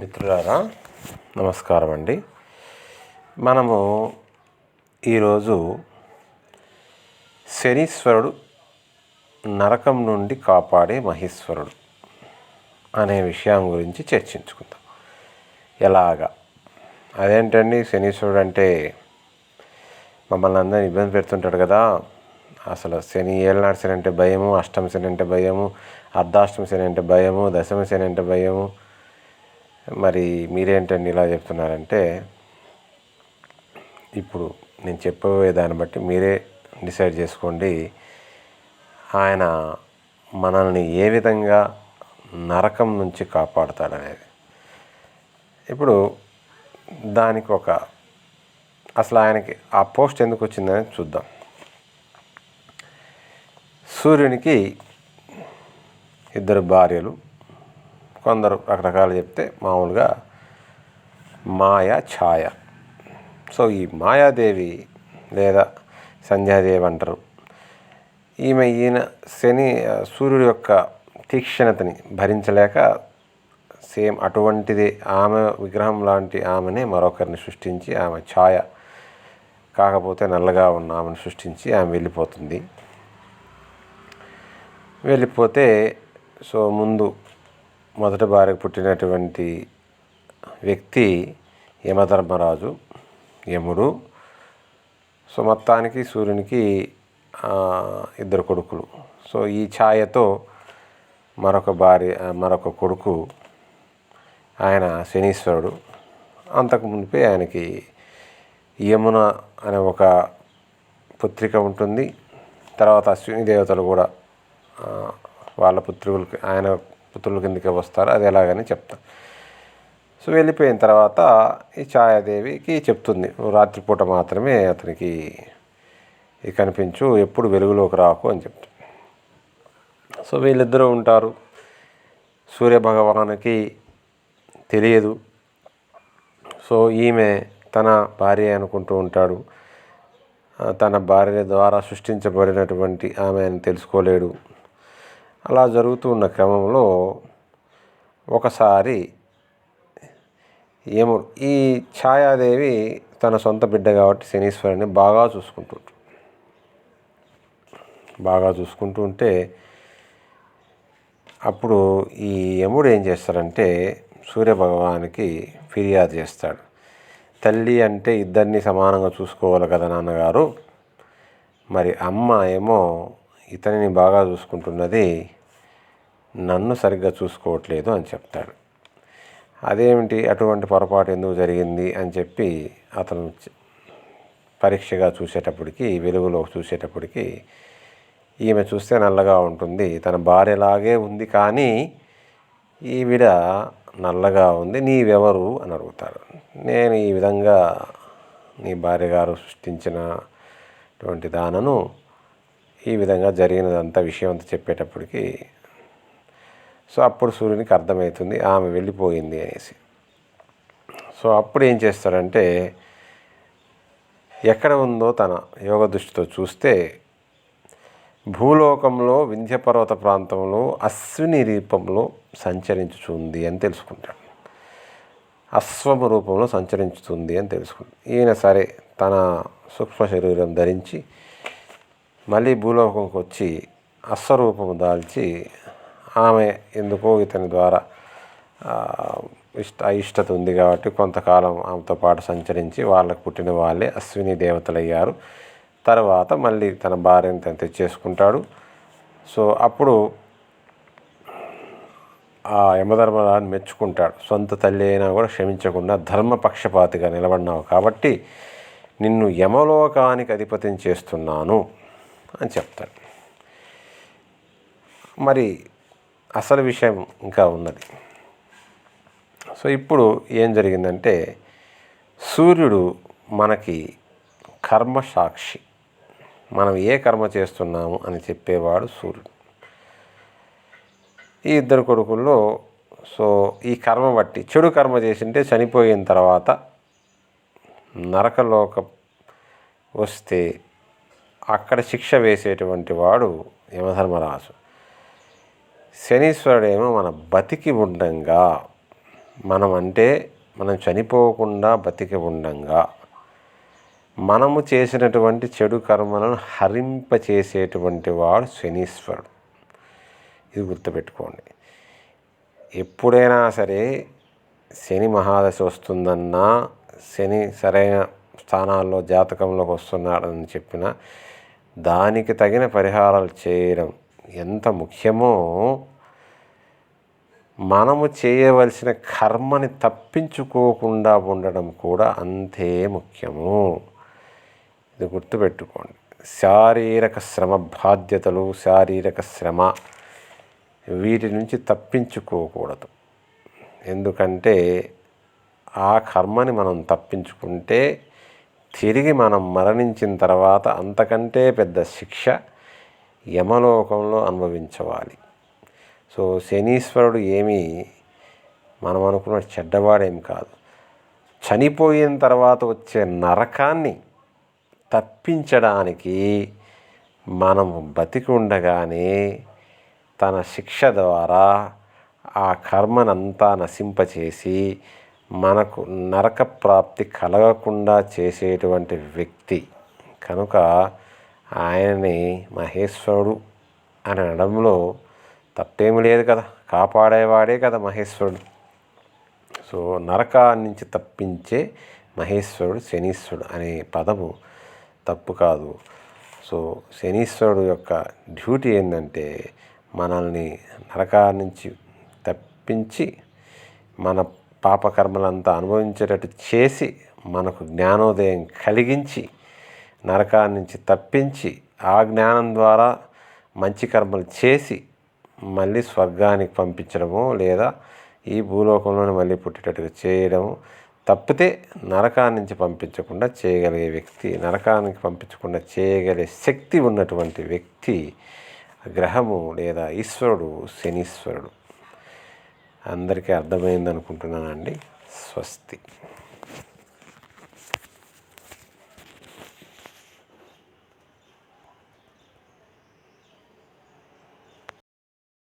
మిత్రులారా నమస్కారం అండి మనము ఈరోజు శనీశ్వరుడు నరకం నుండి కాపాడే మహేశ్వరుడు అనే విషయం గురించి చర్చించుకుందాం. ఎలాగా? అదేంటండి శనీశ్వరుడు అంటే? మమ్మల్ని అందరిని ఇబ్బంది పెడుతుంటాడు కదా. అసలు శని ఏళ్ళనాడు శని అంటే భయము అష్టమ శని అంటే భయము అర్ధాష్టమ శని అంటే భయము దశమ శని అంటే భయము మరి మీరేంటండి ఇలా చెప్తున్నారంటే ఇప్పుడు నేను చెప్పబోయే దాన్ని బట్టి మీరే డిసైడ్ చేసుకోండి. ఆయన మనల్ని ఏ విధంగా నరకం నుంచి కాపాడుతాడనేది. ఇప్పుడు దానికి ఒక అసలు ఆయనకి ఆ పోస్ట్ ఎందుకు వచ్చిందని చూద్దాం. సూర్యునికి ఇద్దరు భార్యలు కొందరు రకరకాలు చెప్తే మామూలుగా మాయా ఛాయ. సో ఈ మాయాదేవి లేదా సంధ్యాదేవి అంటారు. ఈమె ఈయన శని సూర్యుడి యొక్క తీక్షణతని భరించలేక సేమ్ అటువంటిదే ఆమె విగ్రహం లాంటి ఆమెనే మరొకరిని సృష్టించి ఆమె ఛాయ కాకపోతే నల్లగా ఉన్న ఆమెను సృష్టించి ఆమె వెళ్ళిపోతుంది. వెళ్ళిపోతే సో ముందు మొదటి భార్య పుట్టినటువంటి వ్యక్తి యమధర్మరాజు యముడు. సో మొత్తానికి సూర్యునికి ఇద్దరు కొడుకులు. సో ఈ ఛాయతో మరొక భార్య మరొక కొడుకు ఆయన శనీశ్వరుడు. అంతకు మునిపే ఆయనకి యమున అనే ఒక పుత్రిక ఉంటుంది. తర్వాత అశ్విని దేవతలు కూడా వాళ్ళ పుత్రులకి ఆయన పుత్రుల కిందకి వస్తారు. అది ఎలాగని చెప్తాను సో వెళ్ళిపోయిన తర్వాత ఈ ఛాయాదేవికి చెప్తుంది. రాత్రిపూట మాత్రమే అతనికి కనిపించు ఎప్పుడు వెలుగులోకి రాకు అని చెప్తుంది. సో వీళ్ళిద్దరూ ఉంటారు. సూర్యభగవానికి తెలియదు. సో ఈమె తన భార్య అనుకుంటూ ఉంటాడు. తన భార్య ద్వారా సృష్టించబడినటువంటి ఆమె అని తెలుసుకోలేడు. అలా జరుగుతూ ఉన్న క్రమంలో ఒకసారి ఏమో ఈ ఛాయాదేవి తన సొంత బిడ్డ కాబట్టి శనీశ్వరుని బాగా చూసుకుంటుంటు బాగా చూసుకుంటూ ఉంటే అప్పుడు ఈ యముడు ఏం చేస్తాడంటే సూర్యభగవానికి ఫిర్యాదు చేస్తాడు. తల్లి అంటే ఇద్దరిని సమానంగా చూసుకోవాలి కదా నాన్నగారు. మరి అమ్మ ఏమో ఇతనిని బాగా చూసుకుంటున్నది నన్ను సరిగ్గా చూసుకోవట్లేదు అని చెప్తాడు. అదేమిటి? అటువంటి పొరపాటు ఎందుకు జరిగింది అని చెప్పి అతను పరీక్షగా చూసేటప్పటికి వెలుగులో చూసేటప్పటికి ఈమె చూస్తే నల్లగా ఉంటుంది. తన భార్యలాగే ఉంది కానీ ఈవిడ నల్లగా ఉంది. నీవెవరు అని అడుగుతాడు నేను ఈ విధంగా నీ భార్య గారు సృష్టించినటువంటి దానను ఈ విధంగా జరిగినదంతా విషయం అంతా చెప్పేటప్పటికి సో అప్పుడు సూర్యునికి అర్థమవుతుంది ఆమె వెళ్ళిపోయింది అనేసి. సో అప్పుడు ఏం చేస్తాడంటే ఎక్కడ ఉందో తన యోగ దృష్టితో చూస్తే భూలోకంలో వింధ్యపర్వత ప్రాంతంలో అశ్విని రూపంలో సంచరించుతుంది అని తెలుసుకుంటాడు. అశ్వము రూపంలో సంచరించుతుంది అని తెలుసుకుంటాడు. ఈయన సరే తన సూక్ష్మ శరీరం ధరించి మళ్ళీ భూలోకంకి వచ్చి అశ్వరూపము దాల్చి ఆమె ఎందుకో ఇతని ద్వారా ఇష్ట అయిష్టత ఉంది కాబట్టి కొంతకాలం ఆమెతో పాటు సంచరించి వాళ్ళకు పుట్టిన వాళ్ళే అశ్విని దేవతలయ్యారు. తర్వాత మళ్ళీ తన భార్యను తను తెచ్చేసుకుంటాడు. సో అప్పుడు ఆ యమధర్మరాజుని మెచ్చుకుంటాడు. సొంత తల్లి అయినా కూడా క్షమించకుండా ధర్మపక్షపాతిగా నిలబడినావు కాబట్టి నిన్ను యమలోకానికి అధిపతిని చేస్తున్నాను. అని చెప్తాడు మరి అసలు విషయం ఇంకా ఉన్నది. సో ఇప్పుడు ఏం జరిగిందంటే సూర్యుడు మనకి కర్మ సాక్షి. మనం ఏ కర్మ చేస్తున్నాము అని చెప్పేవాడు సూర్యుడు. ఈ ఇద్దరు కొడుకుల్లో సో ఈ కర్మ బట్టి చెడు కర్మ చేసింటే చనిపోయిన తర్వాత నరకలోక వస్తే అక్కడ శిక్ష వేసేటువంటి వాడు యమధర్మరాజు. శనీశ్వరుడేమో మన బతికి ఉండంగా మనం అంటే మనం చనిపోకుండా బతికి ఉండంగా మనము చేసినటువంటి చెడు కర్మలను హరింపచేసేటువంటి వాడు శనీశ్వరుడు. ఇది గుర్తుపెట్టుకోండి. ఎప్పుడైనా సరే శని మహాదశ వస్తుందన్నా శని సరైన స్థానాల్లో జాతకంలోకి వస్తున్నాడని చెప్పిన దానికి తగిన పరిహారాలు చేయడం ఎంత ముఖ్యమో మనము చేయవలసిన కర్మని తప్పించుకోకుండా ఉండడం కూడా అంతే ముఖ్యము. ఇది గుర్తుపెట్టుకోండి. శారీరక శ్రమ బాధ్యతలు శారీరక శ్రమ వీటి నుంచి తప్పించుకోకూడదు. ఎందుకంటే ఆ కర్మని మనం తప్పించుకుంటే తిరిగి మనం మరణించిన తర్వాత అంతకంటే పెద్ద శిక్ష యమలోకంలో అనుభవించవాలి. సో శనీశ్వరుడు ఏమీ మనం అనుకున్న చెడ్డవాడేం కాదు. చనిపోయిన తర్వాత వచ్చే నరకాన్ని తప్పించడానికి మనం బతికి ఉండగానే తన శిక్ష ద్వారా ఆ కర్మనంతా నశింపచేసి మనకు నరక ప్రాప్తి కలగకుండా చేసేటువంటి వ్యక్తి కనుక ఆయనని మహేశ్వరుడు అని అనడంలో తప్పేమీ లేదు కదా. కాపాడేవాడే కదా మహేశ్వరుడు. సో నరకాన్ని నుంచి తప్పించే మహేశ్వరుడు శనీశ్వరుడు అనే పదము తప్పు కాదు. సో శనీశ్వరుడు యొక్క డ్యూటీ ఏంటంటే మనల్ని నరకా నుంచి తప్పించి మన పాపకర్మలంతా అనుభవించేటట్టు చేసి మనకు జ్ఞానోదయం కలిగించి నరకాన్ని నుంచి తప్పించి ఆ జ్ఞానం ద్వారా మంచి కర్మలు చేసి మళ్ళీ స్వర్గానికి పంపించడము లేదా ఈ భూలోకంలోనే మళ్ళీ పుట్టేటట్టుగా చేయడము తప్పితే నరకాన్ని నుంచి పంపించకుండా చేయగలిగే వ్యక్తి నరకానికి పంపించకుండా చేయగలిగే శక్తి ఉన్నటువంటి వ్యక్తి గ్రహము లేదా ఈశ్వరుడు శనీశ్వరుడు. అందరికీ అర్థమైంది అనుకుంటున్నానండి స్వస్తి.